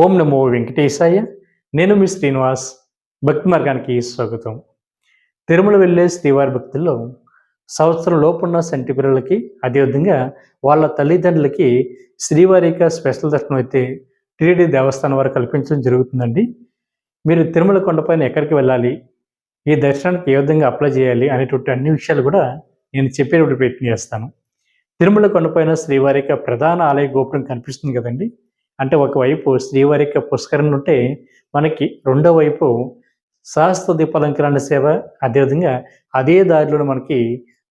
ఓం నమో వెంకటేశాయ. నేను మీ శ్రీనివాస్. భక్తి మార్గానికి స్వాగతం. తిరుమల వెళ్ళే శ్రీవారి భక్తుల్లో సంవత్సరం లోపున్న సంటి పిల్లలకి అదేవిధంగా వాళ్ళ తల్లిదండ్రులకి శ్రీవారి యొక్క స్పెషల్ దర్శనం అయితే టీడీ దేవస్థానం వారు కల్పించడం జరుగుతుందండి. మీరు తిరుమల కొండపైన ఎక్కడికి వెళ్ళాలి? ఈ దర్శనానికి ఏ విధంగా అప్లై చేయాలి? అనేటువంటి అన్ని విషయాలు కూడా నేను చెప్పేటువంటి ప్రయత్నం చేస్తాను. తిరుమల కొండపైన శ్రీవారి యొక్క ప్రధాన ఆలయ గోపురం కనిపిస్తుంది కదండి. అంటే ఒకవైపు శ్రీవారి యొక్క పుష్కరణ ఉంటే మనకి రెండో వైపు సహస్ర దీపాలంకరణ సేవ అదేవిధంగా అదే దారిలో మనకి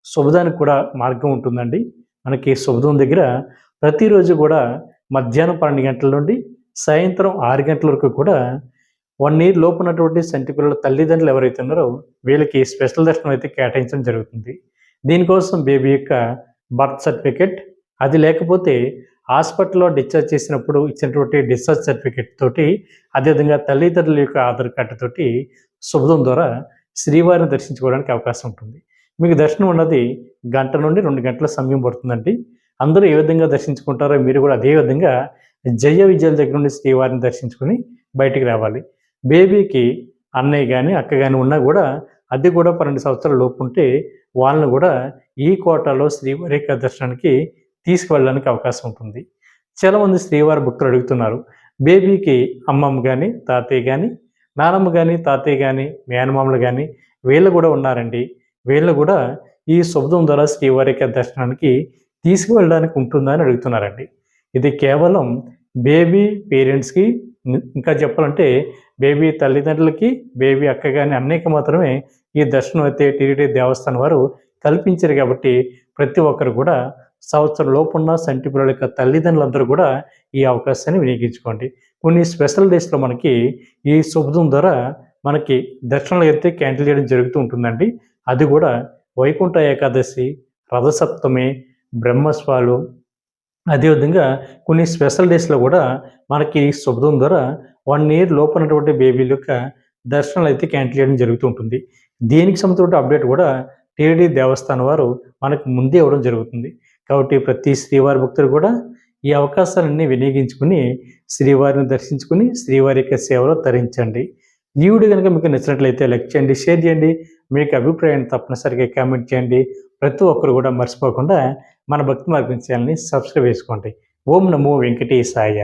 శుభదానికి కూడా మార్గం ఉంటుందండి. మనకి శుభదం దగ్గర ప్రతిరోజు కూడా మధ్యాహ్నం పన్నెండు గంటల నుండి సాయంత్రం ఆరు గంటల వరకు కూడా వన్ ఇయర్ లోపు ఉన్నటువంటి పిల్లల తల్లిదండ్రులు ఎవరైతే ఉన్నారో వీళ్ళకి స్పెషల్ దర్శనం అయితే కేటాయించడం జరుగుతుంది. దీనికోసం బేబీ యొక్క బర్త్ సర్టిఫికెట్ అది లేకపోతే హాస్పిటల్లో డిశ్చార్జ్ చేసినప్పుడు ఇచ్చినటువంటి డిశ్చార్జ్ సర్టిఫికెట్ తోటి అదేవిధంగా తల్లిదండ్రుల యొక్క ఆధార్ కార్డు తోటి శుభదం ద్వారా శ్రీవారిని దర్శించుకోవడానికి అవకాశం ఉంటుంది. మీకు దర్శనం ఉన్నది గంట నుండి రెండు గంటల సమయం పడుతుందండి. అందరూ ఏ విధంగా దర్శించుకుంటారో మీరు కూడా అదే విధంగా జయ విజయాల దగ్గర నుండి శ్రీవారిని దర్శించుకుని బయటికి రావాలి. బేబీకి అన్నయ్య కానీ అక్క కానీ ఉన్నా కూడా అది కూడా పన్నెండు సంవత్సరాల లోపు ఉంటే వాళ్ళని కూడా ఈ కోటాలో శ్రీవారి దర్శనానికి తీసుకువెళ్ళడానికి అవకాశం ఉంటుంది. చాలామంది శ్రీవారి భక్తులు అడుగుతున్నారు బేబీకి అమ్మమ్మ కానీ తాతయ్య కానీ నానమ్మ కానీ తాతయ్య కానీ మేనమామలు కానీ వీళ్ళు కూడా ఉన్నారండి. వీళ్ళు కూడా ఈ శుభదం ద్వారా శ్రీవారి యొక్క దర్శనానికి తీసుకువెళ్ళడానికి ఉంటుందా అని అడుగుతున్నారండి. ఇది కేవలం బేబీ పేరెంట్స్కి ఇంకా చెప్పాలంటే బేబీ తల్లిదండ్రులకి బేబీ అక్క కానీ అన్నయ్యకి మాత్రమే ఈ దర్శనం అయితే టీటీడీ దేవస్థానం వారు కల్పించారు కాబట్టి ప్రతి ఒక్కరు కూడా సంవత్సరం లోపున్న సంటి పిల్లల యొక్క తల్లిదండ్రులందరూ కూడా ఈ అవకాశాన్ని వినియోగించుకోండి. కొన్ని స్పెషల్ డేస్లో మనకి ఈ శుభదం ద్వారా మనకి దర్శనాలు అయితే క్యాన్సిల్ చేయడం జరుగుతూ ఉంటుందండి. అది కూడా వైకుంఠ ఏకాదశి రథసప్తమి బ్రహ్మస్వాలు అదేవిధంగా కొన్ని స్పెషల్ డేస్లో కూడా మనకి ఈ శుభదం ద్వారా వన్ ఇయర్ లోపలటువంటి బేబీల యొక్క దర్శనాలు అయితే క్యాన్సిల్ చేయడం జరుగుతూ ఉంటుంది. దీనికి సంబంధించిన అప్డేట్ కూడా టీడీ దేవస్థానం వారు మనకు ముందే ఇవ్వడం జరుగుతుంది. కాబట్టి ప్రతి శ్రీవారి భక్తులు కూడా ఈ అవకాశాలన్నీ వినియోగించుకుని శ్రీవారిని దర్శించుకుని శ్రీవారి యొక్క సేవలో తరించండి. ఈ వీడియో కనుక మీకు నచ్చినట్లయితే లైక్ చేయండి షేర్ చేయండి. మీకు అభిప్రాయం తప్పనిసరిగా కామెంట్ చేయండి. ప్రతి ఒక్కరు కూడా మర్చిపోకుండా మన భక్తి మార్గం ఛానల్ని సబ్స్క్రైబ్ చేసుకోండి. ఓం నమో వెంకటేశాయ.